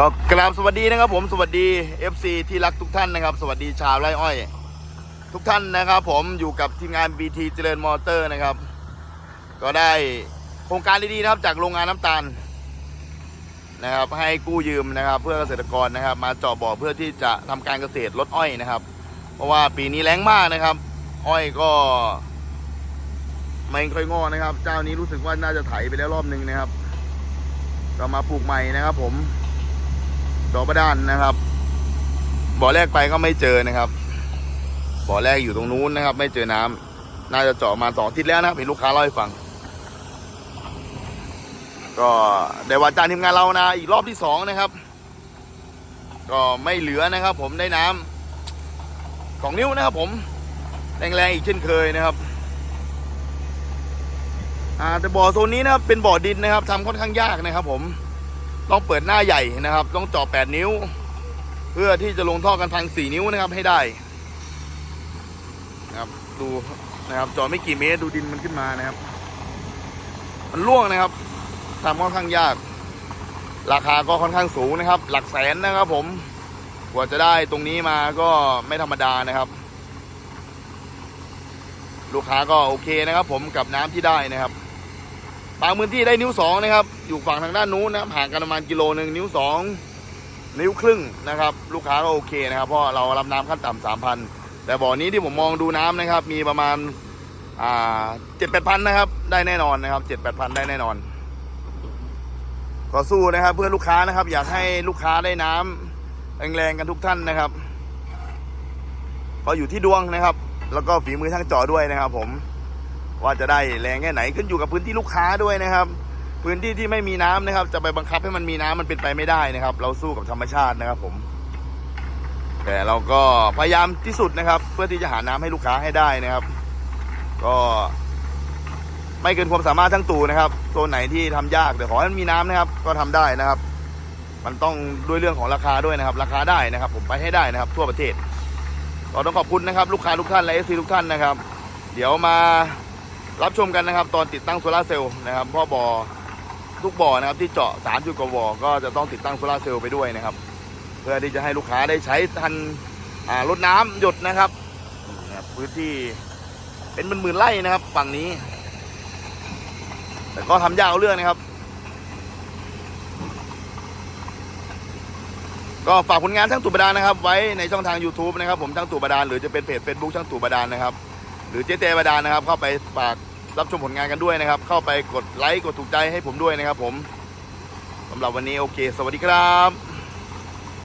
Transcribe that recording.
ก็กราบสวัสดีนะครับผมสวัสดี FC ที่รักทุกท่านนะครับ สวัสดีชาวไร่อ้อย ทุกท่านนะครับ ผมอยู่กับทีมงาน BT เจริญมอเตอร์นะครับ ก็ได้โครงการดีๆนะครับ จากโรงงานน้ำตาลนะครับ ให้กู้ยืมนะครับ เพื่อเกษตรกรนะครับ มาเจาะบ่อเพื่อที่จะทำการเกษตรลดอ้อยนะครับ เพราะว่าปีนี้แรงมากนะครับ อ้อยก็ ไม่ค่อยงอนะครับ เจ้านี้รู้สึกว่าน่าจะไถไปแล้วรอบนึงนะครับ ก็มาปลูกใหม่นะครับ ผม ดอกบะดานนะครับ บ่อแรกไปก็ไม่เจอนะครับ บ่อแรกอยู่ตรงนู้นนะครับ ไม่เจอน้ำน่าจะเจาะมาสองทิศแล้วนะครับเห็นลูกค้าเล่าให้ฟัง ก็ได้วาจาทีมงานเรานะ อีกรอบที่สองนะครับ ก็ไม่เหลือนะครับ ผมได้น้ำสองนิ้วนะครับ ผมแรงๆอีกเช่นเคยนะครับอ่าแต่บ่อโซนนี้นะครับเป็นบ่อดินนะครับทำค่อนข้างยากนะครับ ผม ต้องเปิดหน้าใหญ่นะครับ ต้องเจาะ8นิ้ว เพื่อที่จะลงท่อกันทาง4นิ้วนะครับให้ได้นะครับดูนะครับเจาะไม่กี่เมตรดูดินมันขึ้นมานะครับ มันร่วงนะครับทำค่อนข้างยาก ราคาก็ค่อนข้างสูงนะครับ หลักแสนนะครับผมกว่าจะได้ตรงนี้มาก็ไม่ธรรมดานะครับ ลูกค้าก็โอเคนะครับ ผมกับน้ำที่ได้นะครับ บางพื้นที่ได้นิ้วสองนะครับ อยู่ฝั่งทางด้านนู้นนะครับห่างกันประมาณกิโลหนึ่งนิ้วสองนิ้วครึ่งนะครับ ลูกค้าก็โอเคนะครับ เพราะเรารับน้ำขั้นต่ำสามพันแต่บ่อนี้ที่ผมมองดูน้ำนะครับ มีประมาณอ่าเจ็ดแปดพันนะครับ ได้แน่นอนนะครับเจ็ดแปดพันได้แน่นอนก็สู้นะครับ เพื่อลูกค้านะครับ อยากให้ลูกค้าได้น้ำแรงๆกันทุกท่านนะครับก็อยู่ที่ดวงนะครับ แล้วก็ฝีมือช่างเจาะด้วยนะครับผม ว่าจะได้แรงแค่ไหนขึ้นอยู่กับพื้นที่ลูกค้าด้วยนะครับ พื้นที่ที่ไม่มีน้ำนะครับ จะไปบังคับให้มันมีน้ำมันเป็นไปไม่ได้นะครับ เราสู้กับธรรมชาตินะครับผม แต่เราก็พยายามที่สุดนะครับ เพื่อที่จะหาน้ำให้ลูกค้าให้ได้นะครับ ก็ไม่เกินความสามารถทั้งตูนะครับโซนไหนที่ทำยากแต่ขอให้มันมีน้ำนะครับ ก็ทำได้นะครับ มันต้องด้วยเรื่องของราคาด้วยนะครับ ราคาได้นะครับ ผมไปให้ได้นะครับ ทั่วประเทศก็ต้องขอบคุณนะครับ ลูกค้าทุกท่านและเอซีทุกท่านนะครับ เดี๋ยวมา รับชมกันนะครับ ตอนติดตั้งโซลาเซลล์นะครับพ่อบ่อทุกบ่อนะครับที่เจาะสามจุดกว่าบ่อก็จะต้องติดตั้งโซลาเซลล์ไปด้วยนะครับ เพื่อที่จะให้ลูกค้าได้ใช้ทันรดน้ำหยดนะครับพื้นที่เป็นหมื่นๆไร่นะครับฝั่งนี้ แต่ก็ทำยากเอาเรื่องนะครับ ก็ฝากผลงานช่างตู่บดาลนะครับ ไว้ในช่องทาง YouTube นะครับ ผมช่างตู่บดาลหรือจะเป็นเพจ Facebook ช่างตู่บดาลนะครับ หรือเจ๊เตบดานะครับ เข้าไปฝากรับชมผลงานกันด้วยนะครับ เข้าไปกดไลค์กดถูกใจให้ผมด้วยนะครับ ผมสำหรับวันนี้โอเค สวัสดีครับ